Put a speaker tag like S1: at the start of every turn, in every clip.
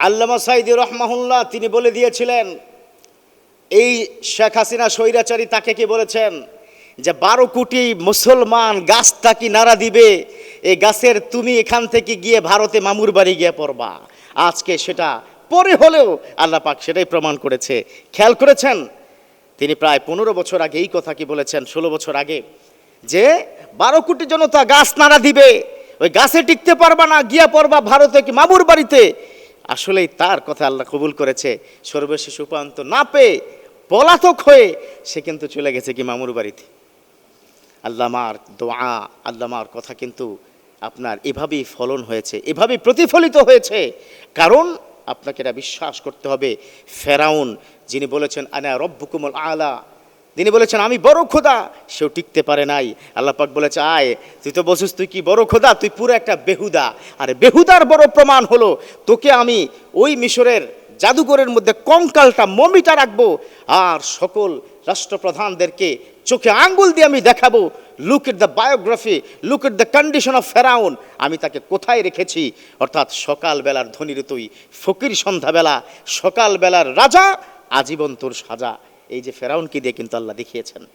S1: আল্লামা সাইদি রহমাহুল্লাহ তিনি বলে দিয়েছিলেন, এই শেখ হাসিনা স্বৈরাচারী তাকে কি বলেছেন? যে বারো কোটি মুসলমান গাছটা কি নাড়া দিবে? এই গাছের তুমি এখান থেকে গিয়ে ভারতে মামুর বাড়ি গিয়ে পড়বা। আজকে সেটা পরে হলেও আল্লাহ পাক সেটাই প্রমাণ করেছে। খেয়াল করেছেন? তিনি প্রায় পনেরো বছর আগে এই কথা কি বলেছেন? ষোলো বছর আগে যে বারো কোটি জনতা গাছ নাড়া দিবে, ওই গাছে টিকতে পারবা না, গিয়া পড়বা ভারতে কি মামুর বাড়িতে। আসলেই তার কথা আল্লাহ কবুল করেছে। সর্বশেষ উপান্ত না পেয়ে পলাতক হয়ে সে কিন্তু চলে গেছে কি মামুর বাড়িতে। আল্লামার দোয়া আল্লামার কথা কিন্তু আপনার এভাবেই ফলন হয়েছে, এভাবেই প্রতিফলিত হয়েছে। কারণ আপনাকে এটা বিশ্বাস করতে হবে। ফেরাউন, যিনি বলেছেন, আনা রব্বুকুমল আলা তিনি বলেছেন, আমি বড় খোদা। সেও টিকতে পারে নাই। আল্লাহ পাক বলেছে, আয়, তুই তো বলছিস তুই কি বড় খোদা? তুই পুরো একটা বেহুদা। আর বেহুদার বড় প্রমাণ হলো, তোকে আমি ওই মিশরের জাদুঘরের মধ্যে কঙ্কালটা, মমিটা রাখব আর সকল রাষ্ট্রপ্রধানদেরকে চোখে আঙ্গুল দিয়ে আমি দেখাবো। Look at the biography look at the condition of ফেরাউন আমি তাকে কোথায় রেখেছি? অর্থাৎ সকালবেলার ধনির তুই, ফকির সন্ধ্যাবেলা, সকালবেলার রাজা, আজীবন তোর সাজা। এই যে ফেরাউনকে দিয়ে কিন্তু আল্লাহ দেখিয়েছেন।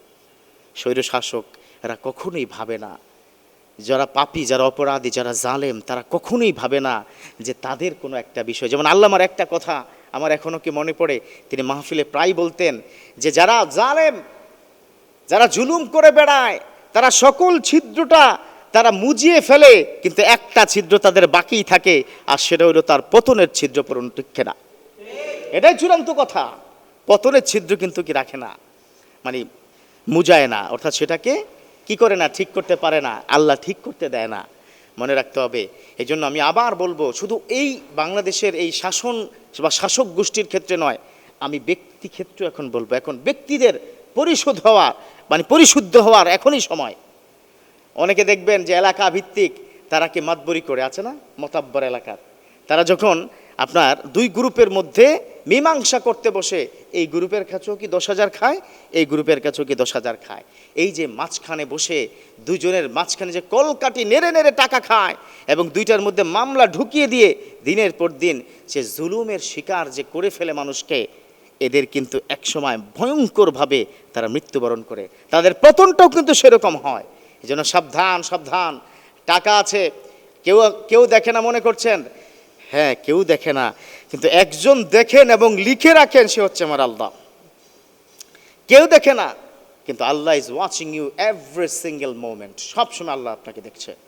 S1: স্বৈরশাসক, এরা কখনোই ভাবে না। যারা পাপী, যারা অপরাধী, যারা জালেম, তারা কখনোই ভাবে না যে তাদের কোনো একটা বিষয়। যেমন আল্লাহ আমার একটা কথা, আমার এখনও কি মনে পড়ে? তিনি মাহফিলে প্রায় বলতেন যে, যারা জালেম, যারা জুলুম করে বেড়ায়, তারা সকল ছিদ্রটা তারা মুজিয়ে ফেলে, কিন্তু একটা ছিদ্র তাদের বাকি থাকে, আর সেটা হলো তার পতনের ছিদ্র টিকছে না এটাই চূড়ান্ত কথা। পতনের ছিদ্র কিন্তু কি রাখে না? মানে মুজায় না, অর্থাৎ সেটাকে কি করে না, ঠিক করতে পারে না, আল্লাহ ঠিক করতে দেয় না, মনে রাখতে হবে। এই জন্য আমি আবার বলব, শুধু এই বাংলাদেশের এই শাসন বা শাসক গোষ্ঠীর ক্ষেত্রে নয়, আমি ব্যক্তি ক্ষেত্রে এখন বলব, এখন ব্যক্তিদের পরিশোধ হওয়া মানে পরিশুদ্ধ হওয়ার এখনই সময়। অনেকে দেখবেন যে এলাকা ভিত্তিক, তারা কি মাতবরি করে, আছে না? মতাব্বর এলাকার। তারা যখন আপনার দুই গ্রুপের মধ্যে মীমাংসা করতে বসে, এই গ্রুপের কাছেও কি দশ হাজার খায়? এই গ্রুপের কাছেও কি দশ হাজার খায়? এই যে মাঝখানে বসে দুজনের মাঝখানে যে কলকাটি নেড়ে নেড়ে টাকা খায় এবং দুইটার মধ্যে মামলা ঢুকিয়ে দিয়ে দিনের পর দিন সে জুলুমের শিকার যে করে ফেলে মানুষকে, এদের কিন্তু একসময় ভয়ঙ্করভাবে তারা মৃত্যুবরণ করে। তাদের পতনটাও কিন্তু সেরকম হয়। এই জন্য সাবধান সাবধান। টাকা আছে। কেউ কেউ দেখে না মনে করছেন হ্যাঁ কেউ দেখে না। কিন্তু একজন দেখেন এবং লিখে রাখেন, সে হচ্ছে আমার আল্লাহ। কেউ দেখে না, কিন্তু Allah is watching you every single moment সবসময় আল্লাহ আপনাকে দেখছে।